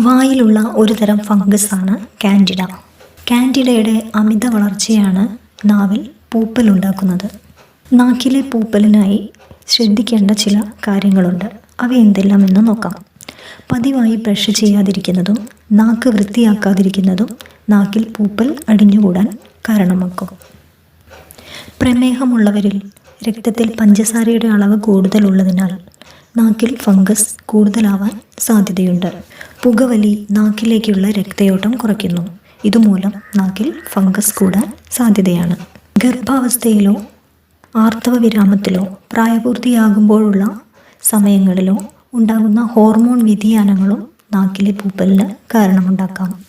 വായിലുള്ള ഒരു തരം ഫംഗസാണ് കാൻഡിഡ. കാൻഡിഡയുടെ അമിത വളർച്ചയാണ് നാവിൽ പൂപ്പൽ ഉണ്ടാക്കുന്നത്. നാക്കിലെ പൂപ്പലിനായി ശ്രദ്ധിക്കേണ്ട ചില കാര്യങ്ങളുണ്ട്. അവ എന്തെല്ലാം എന്ന് നോക്കാം. പതിവായി ബ്രഷ് ചെയ്യാതിരിക്കുന്നതും നാക്ക് വൃത്തിയാക്കാതിരിക്കുന്നതും നാക്കിൽ പൂപ്പൽ അടിഞ്ഞുകൂടാൻ കാരണമാക്കും. പ്രമേഹമുള്ളവരിൽ രക്തത്തിൽ പഞ്ചസാരയുടെ അളവ് കൂടുതലുള്ളതിനാൽ നാക്കിൽ ഫംഗസ് കൂടുതലാവാൻ സാധ്യതയുണ്ട്. പുകവലി നാക്കിലേക്കുള്ള രക്തയോട്ടം കുറയ്ക്കുന്നു. ഇതുമൂലം നാക്കിൽ ഫംഗസ് കൂടാൻ സാധ്യതയാണ്. ഗർഭാവസ്ഥയിലോ ആർത്തവ വിരാമത്തിലോ പ്രായപൂർത്തിയാകുമ്പോഴുള്ള സമയങ്ങളിലോ ഉണ്ടാകുന്ന ഹോർമോൺ വ്യതിയാനങ്ങളും നാക്കിലെ പൂപ്പലിന് കാരണമുണ്ടാക്കാം.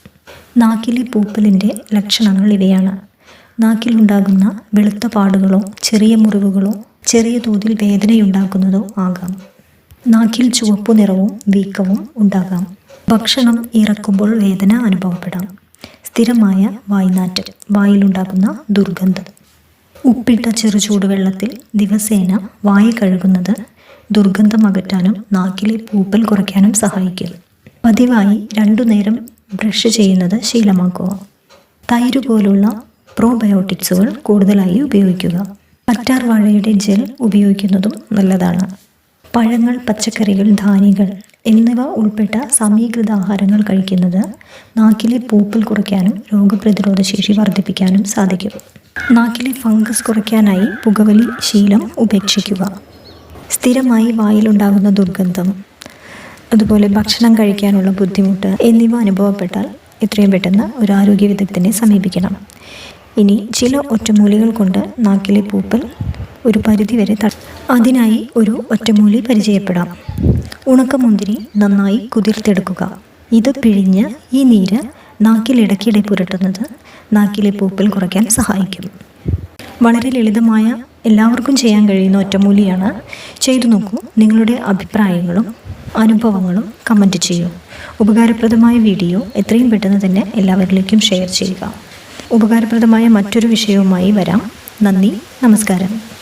നാക്കിലെ പൂപ്പലിന്റെ ലക്ഷണങ്ങൾ ഇവയാണ്. നാക്കിലുണ്ടാകുന്ന വെളുത്ത പാടുകളോ ചെറിയ മുറിവുകളോ ചെറിയ തോതിൽ വേദനയുണ്ടാക്കുന്നതോ ആകാം. നാക്കിൽ ചുവപ്പു നിറവും വീക്കവും ഉണ്ടാകാം. ഭക്ഷണം ഇറക്കുമ്പോൾ വേദന അനുഭവപ്പെടാം. സ്ഥിരമായ വായ്നാറ്റം വായിലുണ്ടാകുന്ന ദുർഗന്ധം. ഉപ്പിട്ട ചെറു ചൂടുവെള്ളത്തിൽ ദിവസേന വായ കഴുകുന്നത് ദുർഗന്ധം അകറ്റാനും നാക്കിലെ പൂപ്പൽ കുറയ്ക്കാനും സഹായിക്കും. പതിവായി രണ്ടു നേരം ബ്രഷ് ചെയ്യുന്നത് ശീലമാക്കുക. തൈര് പോലുള്ള പ്രോബയോട്ടിക്സുകൾ കൂടുതലായി ഉപയോഗിക്കുക. കറ്റാർ വാഴയുടെ ജെൽ ഉപയോഗിക്കുന്നതും നല്ലതാണ്. പഴങ്ങൾ പച്ചക്കറികൾ ധാന്യങ്ങൾ എന്നിവ ഉൾപ്പെട്ട സമീകൃത ആഹാരങ്ങൾ കഴിക്കുന്നത് നാക്കിലെ പൂപ്പൽ കുറയ്ക്കാനും രോഗപ്രതിരോധ ശേഷി വർദ്ധിപ്പിക്കാനും സാധിക്കും. നാക്കിലെ ഫംഗസ് കുറയ്ക്കാനായി പുകവലി ശീലം ഉപേക്ഷിക്കുക. സ്ഥിരമായി വായിലുണ്ടാകുന്ന ദുർഗന്ധം അതുപോലെ ഭക്ഷണം കഴിക്കാനുള്ള ബുദ്ധിമുട്ട് എന്നിവ അനുഭവപ്പെട്ടാൽ എത്രയും പെട്ടെന്ന് ഒരു ആരോഗ്യ വിദഗ്ധനെ സമീപിക്കണം. ഇനി ചില ഒറ്റമൂലികൾ കൊണ്ട് നാക്കിലെ പൂപ്പൽ ഒരു പരിധിവരെ ത അതിനായി ഒരു ഒറ്റമൂലി പരിചയപ്പെടാം. ഉണക്കമുന്തിരി നന്നായി കുതിർത്തെടുക്കുക. ഇത് പിഴിഞ്ഞ് ഈ നീര് നാക്കിലിടയ്ക്കിടെ പുരട്ടുന്നത് നാക്കിലെ പൂപ്പൽ കുറയ്ക്കാൻ സഹായിക്കും. വളരെ ലളിതമായ എല്ലാവർക്കും ചെയ്യാൻ കഴിയുന്ന ഒറ്റമൂലിയാണ്. ചെയ്തു നോക്കൂ നിങ്ങളുടെ അഭിപ്രായങ്ങളും അനുഭവങ്ങളും കമന്റ് ചെയ്യൂ. ഉപകാരപ്രദമായ വീഡിയോ എത്രയും പെട്ടെന്ന് തന്നെ എല്ലാവരിലേക്കും ഷെയർ ചെയ്യുക. ഉപകാരപ്രദമായ മറ്റൊരു വിഷയവുമായി വരാം. നന്ദി നമസ്കാരം.